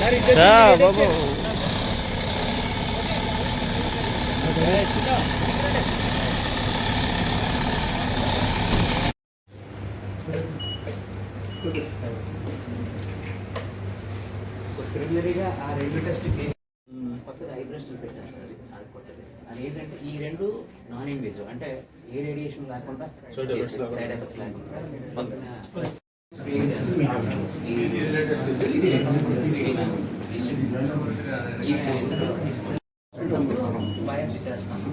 బాబు. So ప్రిలిమినరీగా ఆ రెండు టెస్టులు చేసి కొత్తగా ఐ పెట్టాను సార్ అది అది కొత్తది. అది ఏంటంటే ఈ రెండు నాన్ ఇన్వేజివ్ అంటే ఏ రేడియేషన్ లేకుండా సైడ్ ఎఫెక్ట్స్ లేకుండా. పక్కన spray చేస్తాం. ఈ- ఇది ఇది మ్యామ్. ఈ బయాప్సీ చేస్తాను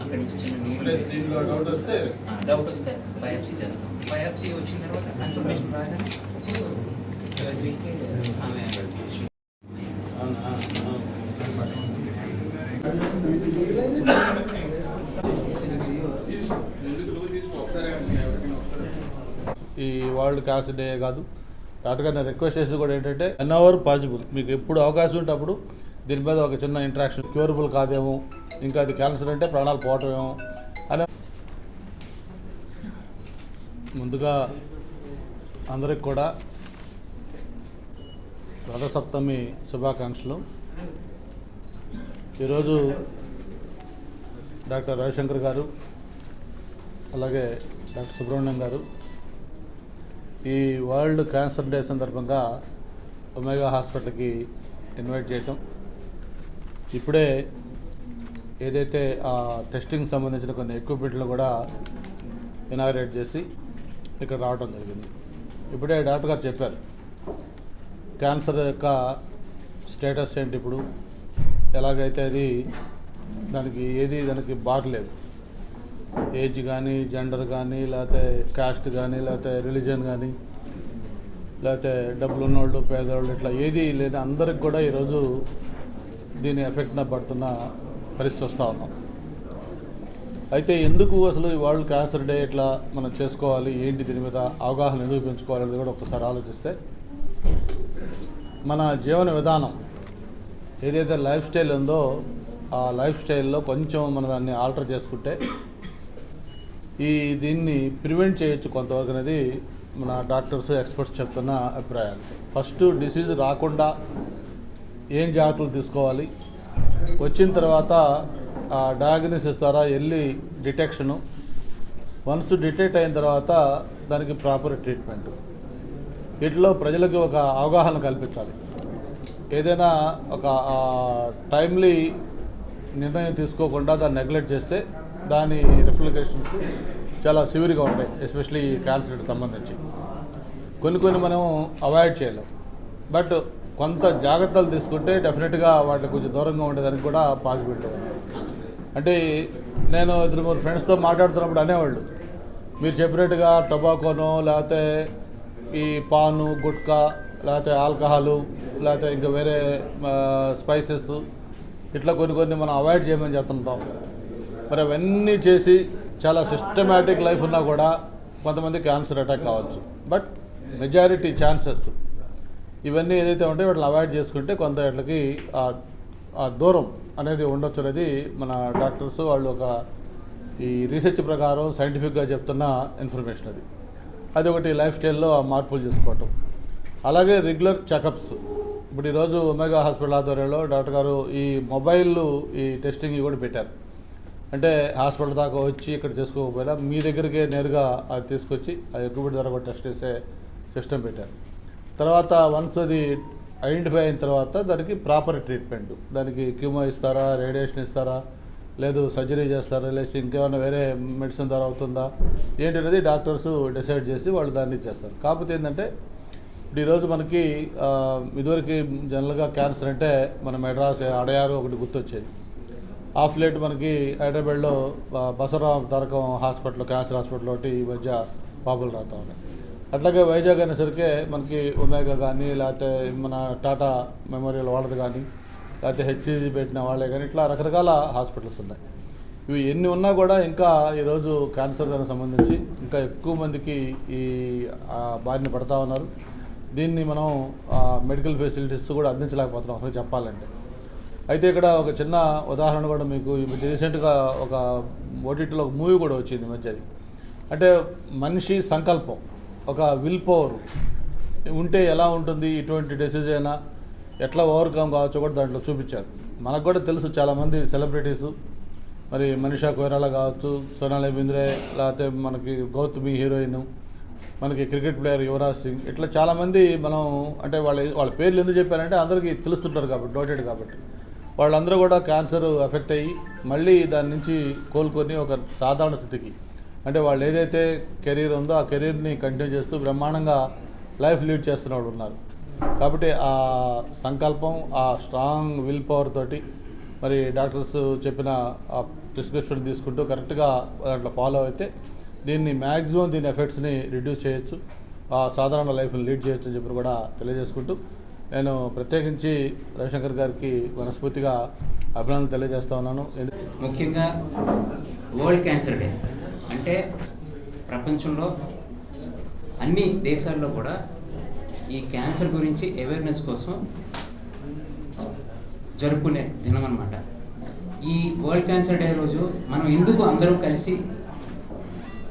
అక్కడి నుంచి చిన్న నీళ్ళు వేసి- దీంట్లో డౌట్ వస్తే ఆ, డౌట్ వస్తే బయాప్సీ చేస్తాం బయాప్సీ వచ్చిన తర్వాత కన్ఫర్మేషన్ రాగానే వీక్కి ఆమె ఈ వరల్డ్ క్యాన్సర్ డే కాదు. డాక్టర్ నేను రిక్వెస్ట్ చేసి కూడా ఏంటంటే ఎన్ అవర్ పాసిబుల్ మీకు ఎప్పుడు అవకాశం ఉంటే అప్పుడు దీని మీద ఒక చిన్న ఇంట్రాక్షన్ క్యూరబుల్ కాదేమో ఇంకా అది క్యాన్సర్ అంటే ప్రాణాలు పోవటమేమో అని ముందుగా అందరికి కూడా రథసప్తమి శుభాకాంక్షలు. ఈరోజు డాక్టర్ రవిశంకర్ గారు అలాగే డాక్టర్ సుబ్రహ్మణ్యం గారు ఈ వరల్డ్ క్యాన్సర్ డే సందర్భంగా ఒమేగా హాస్పిటల్కి ఇన్వైట్ చేయటం. ఇప్పుడే ఏదైతే ఆ టెస్టింగ్ సంబంధించిన కొన్ని ఎక్విప్మెంట్లు కూడా ఇనాగ్రేట్ చేసి ఇక్కడ రావడం జరిగింది. ఇప్పుడే డాక్టర్ గారు చెప్పారు క్యాన్సర్ యొక్క స్టేటస్ ఏంటి ఇప్పుడు? ఎలాగైతే అది దానికి ఏది దానికి బాగలేదు ఏజ్ కానీ జెండర్ కానీ లేకపోతే కాస్ట్ కానీ లేకపోతే రిలీజన్ కానీ లేకపోతే డబ్బులు ఉన్నోళ్ళు పేదవాళ్ళు ఇట్లా ఏది లేదా అందరికి కూడా ఈరోజు దీని ఎఫెక్ట్న పడుతున్న పరిస్థితి వస్తూ ఉన్నాం. అయితే ఎందుకు అసలు వరల్డ్ క్యాన్సర్ డే ఇట్లా మనం చేసుకోవాలి? ఏంటి దీని మీద అవగాహన ఎందుకు పెంచుకోవాలనేది కూడా ఒకసారి ఆలోచిస్తే మన జీవన విధానం ఏదైతే లైఫ్ స్టైల్ ఉందో ఆ లైఫ్ స్టైల్లో కొంచెం మనం దాన్ని ఆల్టర్ చేసుకుంటే ఈ దీన్ని ప్రివెంట్ చేయొచ్చు కొంతవరకు అనేది మన డాక్టర్స్ ఎక్స్పర్ట్స్ చెప్తున్న అభిప్రాయాలు. ఫస్ట్ డిసీజ్ రాకుండా ఏం జాగ్రత్తలు తీసుకోవాలి? వచ్చిన తర్వాత ఆ డయాగ్నోసిస్ ద్వారా వెళ్ళి డిటెక్షను వన్స్ డిటెక్ట్ అయిన తర్వాత దానికి ప్రాపర్ ట్రీట్మెంట్ వీటిలో ప్రజలకు ఒక అవగాహన కల్పించాలి. ఏదైనా ఒక టైమ్లీ నిర్ణయం తీసుకోకుండా దాన్ని నెగ్లెక్ట్ చేస్తే దాని రిఫ్లికేషన్స్ చాలా సివియర్గా ఉంటాయి ఎస్పెషలీ క్యాన్సర్కి సంబంధించి. కొన్ని కొన్ని మనం అవాయిడ్ చేయలేం. బట్ కొంత జాగ్రత్తలు తీసుకుంటే డెఫినెట్గా వాటికి కొంచెం దూరంగా ఉండేదానికి కూడా పాసిబిలిటీ ఉంది. అంటే నేను ఇద్దరు మూడు ఫ్రెండ్స్తో మాట్లాడుతున్నప్పుడు అనేవాళ్ళు మీరు చెప్పినట్టుగా టొబాకోను లేకపోతే ఈ పాను గుట్కా లేకపోతే ఆల్కహాలు లేకపోతే ఇంకా వేరే స్పైసెస్ ఇట్లా కొన్ని కొన్ని మనం అవాయిడ్ చేయమని చెప్తుంటాం. మరి అవన్నీ చేసి చాలా సిస్టమేటిక్ లైఫ్ ఉన్నా కూడా కొంతమంది క్యాన్సర్ అటాక్ కావచ్చు. బట్ మెజారిటీ ఛాన్సెస్ ఇవన్నీ ఏదైతే ఉంటాయో వాటిని అవాయిడ్ చేసుకుంటే కొంత వాటికి ఆ- దూరం అనేది ఉండొచ్చు అనేది మన డాక్టర్స్ వాళ్ళు ఒక ఈ రీసెర్చ్ ప్రకారం సైంటిఫిక్గా చెప్తున్న ఇన్ఫర్మేషన్ అది. అది ఒకటి లైఫ్ స్టైల్లో మార్పులు చేసుకోవటం. అలాగే రెగ్యులర్ చెకప్స్ ఇప్పుడు ఈరోజు ఒమేగా హాస్పిటల్ ఆధ్వర్యంలో డాక్టర్ గారు ఈ మొబైల్ ఈ టెస్టింగ్ కూడా పెట్టారు. అంటే హాస్పిటల్ దాకా వచ్చి ఇక్కడ చేసుకోకపోయినా మీ దగ్గరికే నేరుగా అది తీసుకొచ్చి ఆ ఎక్విప్మెంట్ ద్వారా కూడా టెస్ట్ చేసే సిస్టమ్ పెట్టారు. తర్వాత వన్స్ అది ఐడెంటిఫై అయిన తర్వాత దానికి ప్రాపర్ ట్రీట్మెంట్ దానికి క్యూమో ఇస్తారా రేడియేషన్ ఇస్తారా లేదు సర్జరీ చేస్తారా లేకపోతే ఇంకేమైనా వేరే మెడిసిన్ ద్వారా అవుతుందా ఏంటనేది డాక్టర్స్ డిసైడ్ చేసి వాళ్ళు దాన్ని చేస్తారు కాకపోతే ఏంటంటే ఇప్పుడు ఈరోజు మనకి ఇదివరకు జనరల్గా క్యాన్సర్ అంటే మన మెడ్రాస్ అడయారు ఒకటి గుర్తొచ్చేది. ఆఫ్ లేట్ మనకి హైదరాబాద్లో బసరావు తరకం తారకం హాస్పిటల్ క్యాన్సర్ హాస్పిటల్ ఒకటి ఈ మధ్య పాపులర్ అవుతా ఉన్నాయి అట్లాగే వైజాగ్ అనేసరికి మనకి ఒమేగా కానీ లేకపోతే మన టాటా మెమోరియల్ వాళ్ళది కానీ లేకపోతే హెచ్సిజీ పెట్టిన వాళ్ళే కానీ ఇట్లా రకరకాల హాస్పిటల్స్ ఉన్నాయి. ఇవి ఎన్ని ఉన్నా కూడా ఇంకా ఈరోజు క్యాన్సర్ దానికి సంబంధించి ఇంకా ఎక్కువ మందికి ఈ బారిన పడతా ఉన్నారు. దీన్ని మనం ఆ, మెడికల్ ఫెసిలిటీస్ కూడా అందించలేకపోతున్నాం అసలు చెప్పాలంటే. అయితే ఇక్కడ ఒక చిన్న ఉదాహరణ కూడా మీకు ఇప్పుడు రీసెంట్గా ఒక ఓటీటీలో ఒక మూవీ కూడా వచ్చింది మధ్యది. అంటే మనిషి సంకల్పం ఒక విల్ పవర్ ఉంటే ఎలా ఉంటుంది ఇటువంటి డిసీజ్ అయినా ఎట్లా ఓవర్కమ్ కావచ్చో కూడా దాంట్లో చూపించారు. మనకు కూడా తెలుసు చాలామంది సెలబ్రిటీస్ మరి మనిషా కొయిరాల కావచ్చు సోనాలి బింద్రే లేకపోతే మనకి గౌతమి హీరోయిన్ మనకి క్రికెట్ ప్లేయర్ యువరాజ్ సింగ్ ఇట్లా చాలామంది మనం అంటే వాళ్ళ వాళ్ళ పేర్లు ఎందుకు చెప్పారంటే అందరికీ తెలుస్తుంటారు కాబట్టి నోటెడ్ కాబట్టి. వాళ్ళందరూ కూడా క్యాన్సర్ ఎఫెక్ట్ అయ్యి మళ్ళీ దాని నుంచి కోలుకొని ఒక సాధారణ స్థితికి. అంటే వాళ్ళు ఏదైతే కెరీర్ ఉందో ఆ కెరీర్ని కంటిన్యూ చేస్తూ బ్రహ్మాండంగా లైఫ్ లీడ్ చేస్తున్న వాళ్ళు ఉన్నారు. కాబట్టి ఆ సంకల్పం ఆ స్ట్రాంగ్ విల్ పవర్ తోటి మరి డాక్టర్స్ చెప్పిన ఆ ప్రిస్క్రిప్షన్ తీసుకుంటూ కరెక్ట్గా దాంట్లో ఫాలో అయితే దీన్ని మ్యాక్సిమం దీని ఎఫెక్ట్స్ని రిడ్యూస్ చేయొచ్చు. ఆ సాధారణ లైఫ్ని లీడ్ చేయొచ్చు అని చెప్పి కూడా తెలియజేసుకుంటూ నేను ప్రత్యేకించి రవిశంకర్ గారికి మనస్ఫూర్తిగా అభినందనలు తెలియజేస్తా ఉన్నాను. ముఖ్యంగా వరల్డ్ క్యాన్సర్ డే. అంటే ప్రపంచంలో అన్ని దేశాల్లో కూడా ఈ క్యాన్సర్ గురించి అవేర్నెస్ కోసం జరుపుకునే దినం అనమాట ఈ వరల్డ్ క్యాన్సర్ డే రోజు మనం ఎందుకు అందరూ కలిసి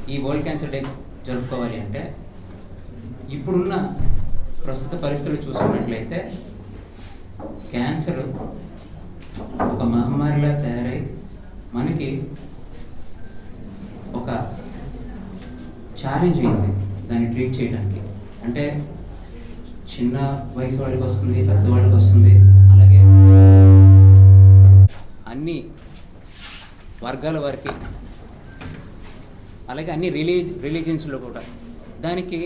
ఈ వరల్డ్ క్యాన్సర్ డే జరుపుకోవాలి అంటే ఇప్పుడున్న ప్రస్తుత పరిస్థితులు చూసుకున్నట్లయితే క్యాన్సర్ ఒక మహమ్మారిలా తయారై మనకి ఒక ఛాలెంజ్ అయింది దాన్ని ట్రీట్ చేయడానికి. అంటే చిన్న వయసు వాళ్ళకి వస్తుంది పెద్దవాళ్ళకి వస్తుంది అలాగే అన్ని వర్గాల వారికి అలాగే అన్ని రిలీజ్ రిలీజియన్స్లో కూడా. దానికి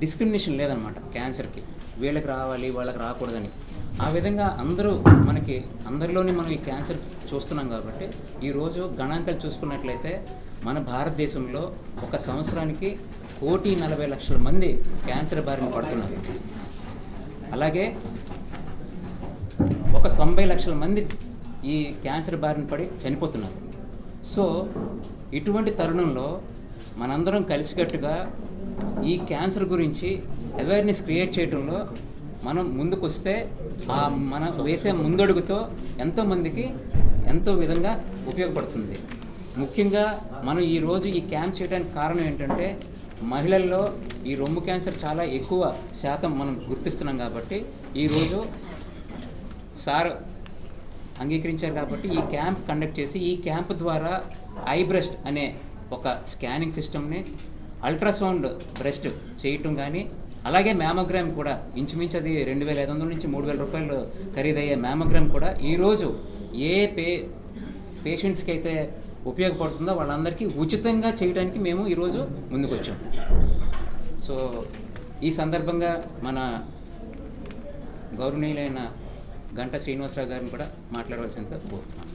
డిస్క్రిమినేషన్ లేదనమాట క్యాన్సర్కి. వీళ్ళకి రావాలి వాళ్ళకి రాకూడదని. ఆ విధంగా అందరూ మనకి అందరిలోనే మనం ఈ క్యాన్సర్ చూస్తున్నాం కాబట్టి ఈరోజు గణాంకాలు చూసుకున్నట్లయితే మన భారతదేశంలో ఒక సంవత్సరానికి కోటి నలభై లక్షల మంది క్యాన్సర్ బారిన పడుతున్నారు. అలాగే ఒక తొంభై లక్షల మంది ఈ క్యాన్సర్ బారిన పడి చనిపోతున్నారు. సో ఇటువంటి తరుణంలో మనందరం కలిసికట్టుగా ఈ క్యాన్సర్ గురించి అవేర్నెస్ క్రియేట్ చేయడంలో మనం ముందుకొస్తే ఆ మనం వేసే ముందడుగుతో ఎంతోమందికి ఎంతో విధంగా ఉపయోగపడుతుంది. ముఖ్యంగా మనం ఈరోజు ఈ క్యాంప్ చేయడానికి కారణం ఏంటంటే మహిళల్లో ఈ రొమ్ము క్యాన్సర్ చాలా ఎక్కువ శాతం మనం గుర్తిస్తున్నాం కాబట్టి ఈరోజు సార్ అంగీకరించారు కాబట్టి ఈ క్యాంప్ కండక్ట్ చేసి ఈ క్యాంప్ ద్వారా ఐ బ్రెస్ట్ అనే ఒక స్కానింగ్ సిస్టమ్ని అల్ట్రాసౌండ్ బ్రెస్ట్ చేయటం కానీ అలాగే మ్యామోగ్రామ్ కూడా ఇంచుమించు అది రెండు వేల ఐదు వందల నుంచి మూడు వేల రూపాయలు ఖరీదయ్యే మ్యామోగ్రామ్ కూడా ఈరోజు ఏ పే పేషెంట్స్కి అయితే ఉపయోగపడుతుందో వాళ్ళందరికీ ఉచితంగా చేయడానికి మేము ఈరోజు ముందుకు వచ్చాం సో ఈ సందర్భంగా మన గౌరవనీయులైన గంట శ్రీనివాసరావు గారిని కూడా మాట్లాడవలసిందిగా కోరుతున్నాను